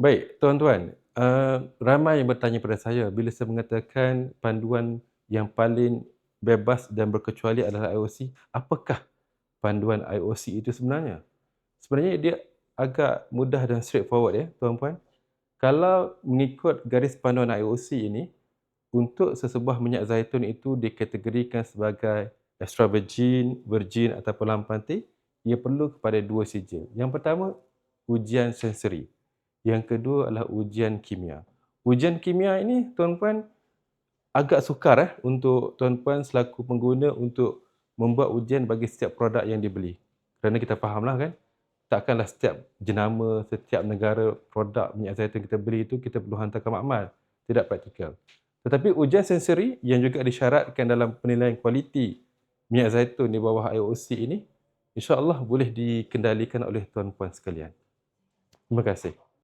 Baik, tuan-tuan, uh, ramai yang bertanya pada saya bila saya mengatakan panduan yang paling bebas dan berkecuali adalah IOC, apakah panduan IOC itu sebenarnya? Sebenarnya dia agak mudah dan straightforward ya, tuan-puan. Kalau mengikut garis panduan IOC ini, untuk sesebuah minyak zaitun itu dikategorikan sebagai extra virgin, virgin ataupun lampanti, ia perlu kepada dua sijil. Yang pertama, ujian sensori. Yang kedua adalah ujian kimia. Ujian kimia ini tuan-puan agak sukar eh untuk tuan-puan selaku pengguna untuk membuat ujian bagi setiap produk yang dibeli. Kerana kita fahamlah kan, takkanlah setiap jenama, setiap negara produk minyak zaitun kita beli itu kita perlu hantar ke makmal. Tidak praktikal. Tetapi ujian sensori yang juga disyaratkan dalam penilaian kualiti minyak zaitun di bawah IOC ini, insya Allah boleh dikendalikan oleh tuan-puan sekalian. Terima kasih.